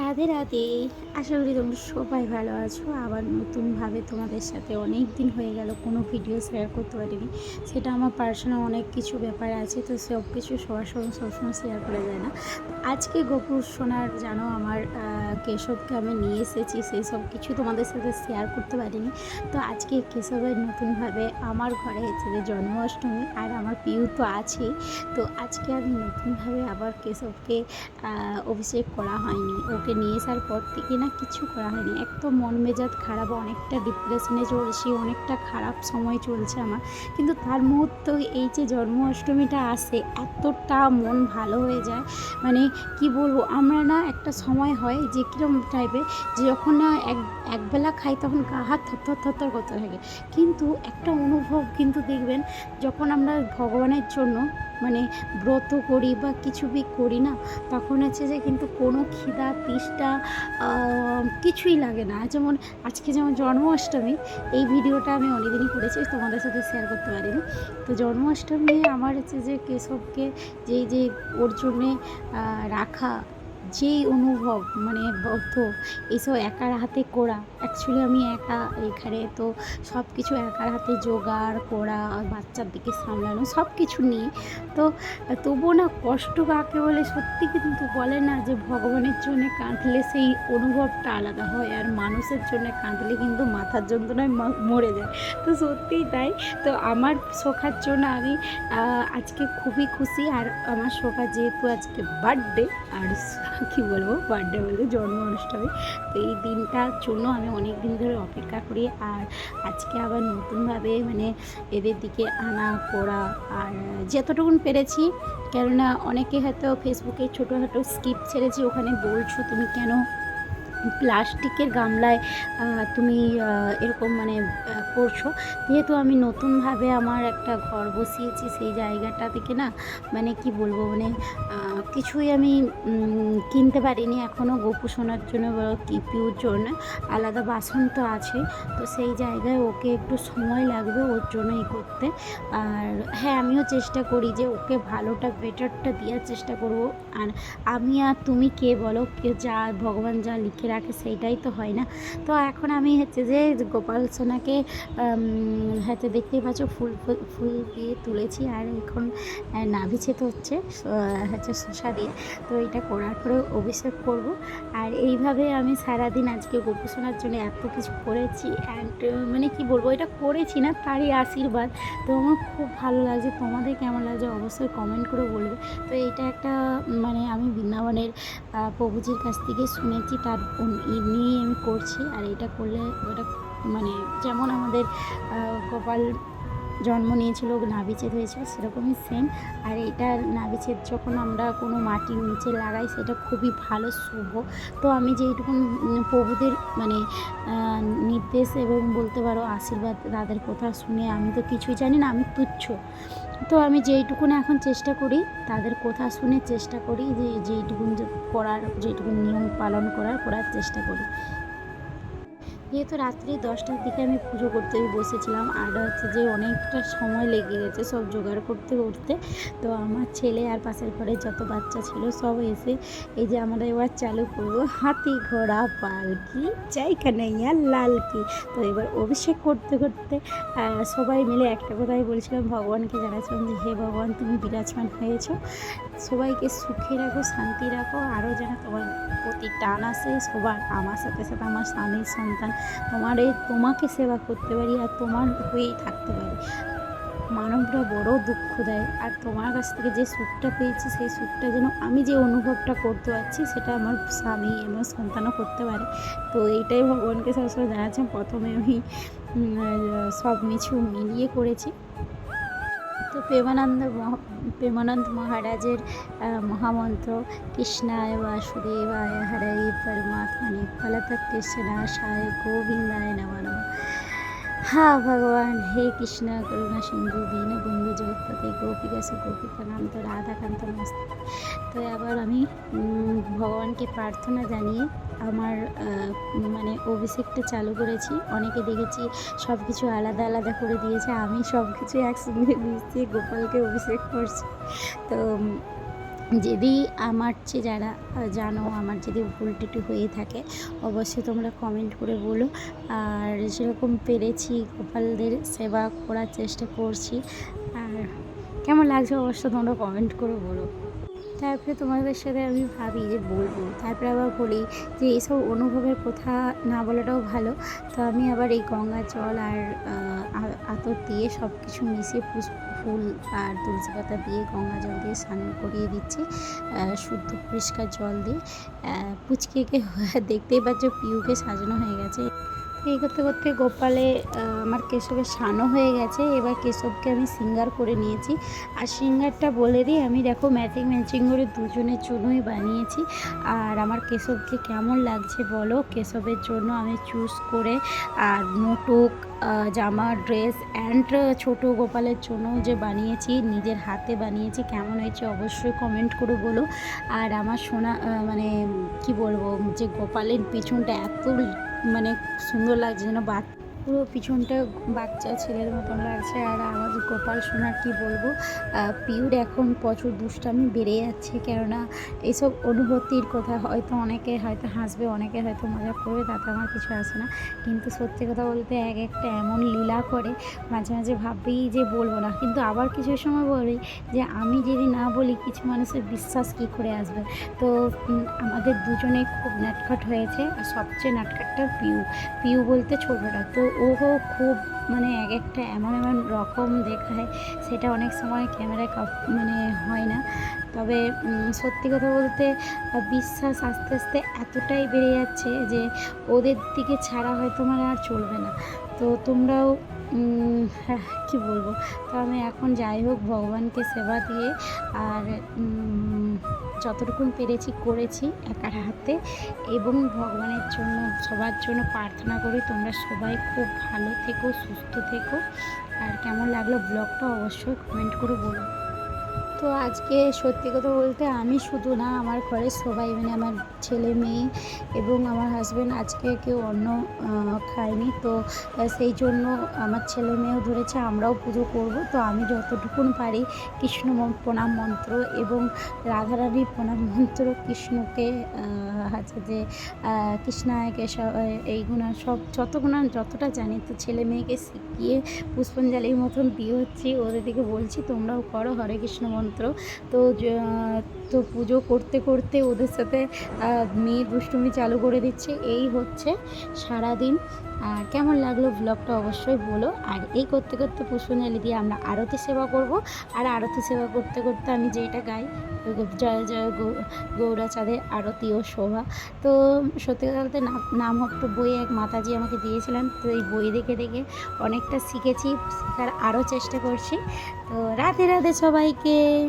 রাধে রাধে। আশা করি তোমরা সবাই ভালো আছো। আবার নতুনভাবে তোমাদের সাথে অনেক দিন হয়ে গেল, কোনো ভিডিও শেয়ার করতে পারিনি। সেটা আমার পার্সোনাল অনেক কিছু ব্যাপার আছে, তো সব কিছু সবার সঙ্গে সবসময় শেয়ার করা যায় না। আজকে গোপুর সোনার জানো আমার কেশবকে আমি নিয়ে এসেছি, সেই সব কিছু তোমাদের সাথে শেয়ার করতে পারিনি। তো আজকে কেশবের নতুনভাবে আমার ঘরে যে জন্মাষ্টমী, আর আমার পিউ তো আছেই। তো আজকে আমি নতুনভাবে আবার কেশবকে অভিষেক করা হয়নি। ওকে নিয়ে আসার পর থেকে না কিছু করা হয়নি। এক তো মন মেজাজ খারাপ, অনেকটা ডিপ্রেশনে চলছি, অনেকটা খারাপ সময় চলছে আমার। কিন্তু তার মুহূর্তে এই যে জন্মাষ্টমীটা আসে, এতটা মন ভালো হয়ে যায়। মানে কি বলব, আমরা না একটা সময় হয় যে কীরকম টাইপের যে যখন না এক, একবেলা খাই তখন গা হাত থরথর থরথর করতে থাকে। কিন্তু একটা অনুভব কিন্তু দেখবেন, যখন আমরা ভগবানের জন্য মানে ব্রত করি বা কিছু বি করি না, তখন হচ্ছে যে কিন্তু কোনো খিদা, তিষ্টা কিছুই লাগে না। যেমন আজকে যেমন জন্মাষ্টমী, এই ভিডিওটা আমি অনেকদিনই করেছি, তোমাদের সাথে শেয়ার করতে পারিনি। তো জন্মাষ্টমী আমার হচ্ছে যে কেশবকে যেই যে ওর জন্যে রাখা যেই অনুভব মানে বদ্ধ এইসব একার হাতে করা। অ্যাকচুয়ালি আমি একা এখানে, তো সব কিছু একার হাতে জোগাড় করা বাচ্চার দিকে সামলানো সব কিছু নিয়ে। তো তবুও না কষ্ট কাকে বলে, সত্যি কিন্তু বলে না যে ভগবানের জন্য কাঁদলে সেই অনুভবটা আলাদা হয়, আর মানুষের জন্য কাঁদলে কিন্তু মাথার যন্ত্রণায় মরে যায়। তো সত্যিই তাই। তো আমার শোখার জন্য আমি আজকে খুবই খুশি, আর আমার শোখা যেহেতু আজকে বার্থডে আর কী বলব বার্থডে বলতে জন্ম অনুষ্ঠানে তো এই দিনটার জন্য আমি অনেক দিন ধরে অপেক্ষা করি আর আজকে আবার নতুনভাবে মানে এদের দিকে আনা করা আর যতটুকুন পেরেছি, কেননা অনেকে হয়তো ফেসবুকে ছোটোখাটো স্কিপ ছেড়েছি, ওখানে বলছো তুমি কেন প্লাস্টিকের গামলায় তুমি এরকম মানে করছ। যেহেতু আমি নতুনভাবে আমার একটা ঘর বসিয়েছি সেই জায়গাটা থেকে না মানে কি বলব মানে কিছুই আমি কিনতে পারিনি এখনও গোপু শোনার জন্য বা কিপিউর জন্য, আলাদা বাসন তো আছে। তো সেই জায়গায় ওকে একটু সময় লাগবে ওর জন্যই করতে। আর হ্যাঁ আমিও চেষ্টা করি যে ওকে ভালোটা, বেটারটা দেওয়ার চেষ্টা করব। আর আমি আর তুমি কে বলো, কে যা, ভগবান যা লিখে রাখে সেইটাই তো হয় না। তো এখন আমি হচ্ছে যে গোপাল সোনাকে হয়তো দেখতেই পাচ্ছ ফুল ফুল- দিয়ে তুলেছি আর এখন আহ, নাভি ছেতে হচ্ছে হচ্ছে শসা দিয়ে। তো এটা করার পরে অভিষেক করব। আর এইভাবে আমি সারাদিন আজকে গোপু সোনার জন্য এত কিছু করেছি অ্যান্ড মানে কি বলব এটা করেছি না তারই আশীর্বাদ। তো আমার খুব ভালো লাগছে তোমাদের কেমন লাগছে অবশ্যই কমেন্ট করে বলবে। তো এটা একটা মানে আমি বৃন্দাবনের প্রভুজির কাছ থেকে শুনেছি তার নিয়েই আমি করছি আর এটা করলে ওটা মানে যেমন আমাদের গোপাল জন্ম নিয়েছিল নাবিচ্ছেদ হয়েছিল, সেরকমই সেম আর এটা নাবিচ্ছেদ যখন আমরা কোনো মাটির নিচে লাগাই, সেটা খুবই ভালো, শুভ। তো আমি যেইটুকু প্রভুদের মানে নির্দেশ এবং বলতে পারো আশীর্বাদ তাদের কথা শুনে আমি তো কিছুই জানি না, আমি তুচ্ছ। তো আমি যেইটুকুন এখন চেষ্টা করি, তাদের কথা শুনে চেষ্টা করি, যে যেইটুকুন করার, যেইটুকুন নিয়ম পালন করার করার চেষ্টা করি। যেহেতু রাত্রি দশটার দিকে আমি পুজো করতে বসেছিলাম, আর হচ্ছে যে অনেকটা সময় লেগে গেছে সব জোগাড় করতে করতে। তো আমার ছেলে আর পাশের ঘরে যত বাচ্চা ছিল সব এসে এই যে আমরা এবার চালু করব হাতি ঘোড়া পালকি চাই কানাইয়া লাল তো এবার অভিষেক করতে করতে সবাই মিলে একটা কথাই বলছিলাম, ভগবানকে জানাচ্ছিলাম যে, হে ভগবান, তুমি বিরাজমান হয়েছো। সবাইকে সুখে রাখো, শান্তি রাখো, আরও যেন তোমার প্রতি টান আসে, সবার, আমার সাথে সাথে আমার স্বামীর সন্তান তোমার এই তোমাকে সেবা করতে পারি আর তোমার হয়েই থাকতে পারি। মানবরা বড় দুঃখ দেয় আর তোমার কাছ থেকে যে সুখটা পেয়েছি, সেই সুখটা যেন আমি যে অনুভবটা করতে পারছি, সেটা আমার স্বামী, আমার সন্তানও করতে পারে। তো এইটাই ভগবানকে সবসময় জানাচ্ছেন প্রথমে আমি সব কিছু মিলিয়ে করেছি। তো প্রেমানন্দ প্রেমানন্দ মহারাজের মহামন্ত্র কৃষ্ণায় বাসুদেবায় হরে পরমাত্মনে ফলত কৃষ্ণাশায় গোবিন্দায় নম। নম হা ভগবান। হে কৃষ্ণ, করুণা, সিন্ধু, দীন, বন্ধু জগৎপতি গোপিকাসু গোপিকানান্ত রাধাকান্ত মস্ত। তো আবার আমি ভগবানকে প্রার্থনা জানিয়ে আমার মানে অভিষেকটা চালু করেছি। অনেকে দেখেছি সব কিছু আলাদা আলাদা করে দিয়েছে। আমি সব কিছু একসঙ্গে মিশিয়ে গোপালকে অভিষেক করছি। তো যদি আমার চেয়ে যারা জানো আমার যদি ভুল হয়ে থাকে, অবশ্যই তোমরা কমেন্ট করে বলো। আর সেরকম পেরেছি গোপালদের সেবা করার চেষ্টা করছি। আর কেমন লাগছে অবশ্য তোমরা কমেন্ট করে বলো। তারপরে তোমাদের সাথে আমি ভাবি যে বলব। তারপরে আবার বলি যে এইসব অনুভবের কথা না বলাটাও ভালো। তো আমি আবার এই গঙ্গা জল আর আতর দিয়ে সব কিছু মিশিয়ে ফুল আর তুলসী পাতা দিয়ে গঙ্গা জল দিয়ে স্নান করিয়ে দিচ্ছি। শুদ্ধ পরিষ্কার জল দিয়ে। পুচকেকে দেখতেই পাচ্ছ পিউকে সাজানো হয়ে গেছে। এই করতে করতে গোপালে আমার কেশবের স্নানও হয়ে গেছে। এবার কেশবকে আমি সিঙ্গার করে নিয়েছি। আর সিঙ্গারটা বলে দিই, আমি দেখো ম্যাচিং ম্যাচিং করে দুজনের জন্যই বানিয়েছি। আর আমার কেশবকে কেমন লাগছে বলো? কেশবের জন্য আমি চুজ করে, আর নোটক জামা ড্রেস অ্যান্ড ছোট গোপালের জন্য যে বানিয়েছি, নিজের হাতে বানিয়েছি, কেমন হয়েছে অবশ্যই কমেন্ট করে বলো। আর আমার সোনা মানে কি বলব, যে গোপালের পিছনটা এত মানে সুন্দর লাগছে যেন বাচ্চা পুরো পিছনটা বাচ্চা ছেলের মতন লাগছে আর আমাদের গোপাল সোনার কি বলব? পিউর এখন প্রচুর দুষ্টামি বেড়ে যাচ্ছে, কেননা এইসব অনুভূতির কথা হয়তো অনেকে হয়তো হাসবে, অনেকে হয়তো মজা করবে, তাতে আমার কিছু আসে না। কিন্তু সত্যি কথা বলতে এক একটা এমন লীলা করে মাঝে মাঝে ভাবি যে বলব না। কিন্তু আবার কিছু সময় বলি যে আমি যদি না বলি, কিছু মানুষের বিশ্বাস কী করে আসবে? তো আমাদের দুজনে খুব নাটখাট হয়েছে, আর সবচেয়ে নাটখাটটা পিউ। পিউ বলতে ছোটোটা তো ও খুব মানে এক একটা এমন এমন রকম দেখায় সেটা অনেক সময় ক্যামেরায় কাপ- মানে হয় না। তবে সত্যি কথা বলতে বিশ্বাস আস্তে আস্তে এতটাই বেড়ে যাচ্ছে যে ওদের দিকে ছাড়া হয়তো আমার আর চলবে না। তো তোমরাও হ্যাঁ, কি বলব? তো আমি এখন যাই হোক, ভগবানকে সেবা দিয়ে আর যতটুকু পেরেছি করেছি একার হাতে এবং ভগবানের জন্য, সবার জন্য প্রার্থনা করি তোমরা সবাই খুব ভালো থেকো, সুস্থ থেকো। আর কেমন লাগল ব্লগটা অবশ্যই কমেন্ট করে বলো। তো আজকে সত্যি কথা বলতে আমি শুধু না, আমার ঘরের সবাই মানে আমার ছেলে মেয়ে এবং আমার হাজব্যান্ড আজকে কেউ অন্য খায়নি। তো সেই জন্য আমার ছেলে মেয়েও ধরেছে, আমরাও পুজো করব। তো আমি যতটুকুন পারি কৃষ্ণ প্রণাম মন্ত্র এবং রাধারানীর প্রণাম মন্ত্র কৃষ্ণকে আছে যে কৃষ্ণায় কেশব এইগুলো সব যতগুলো যতটা জানি, তো ছেলে মেয়েকে শিখিয়ে পুষ্পাঞ্জলির মতন দিয়ে হচ্ছি ওদের দিকে বলছি, তোমরাও করো, হরে কৃষ্ণ মন্ত্র তো তো পুজো করতে করতে ওদের সাথে মেয়ে দুষ্টুমি চালু করে দিচ্ছে। এই হচ্ছে সারাদিন। কেমন লাগল ব্লগটা অবশ্যই বলো। আর এই করতে করতে পুষ্পাঞ্জলি দিয়ে আমরা আরতি সেবা করব। আর আরতি সেবা করতে করতে আমি যেটা গাই, জয় জয় গৌ- গৌরাচাঁদের আরতি ও শোভা। তো সত্যি কথা বলতে নাম, নামহট্ট বই এক মাতাজি আমাকে দিয়েছিলেন। তো এই বই দেখে দেখে অনেকটা শিখেছি, শেখার আরও চেষ্টা করছি। তো রাধে রাধে সবাইকে।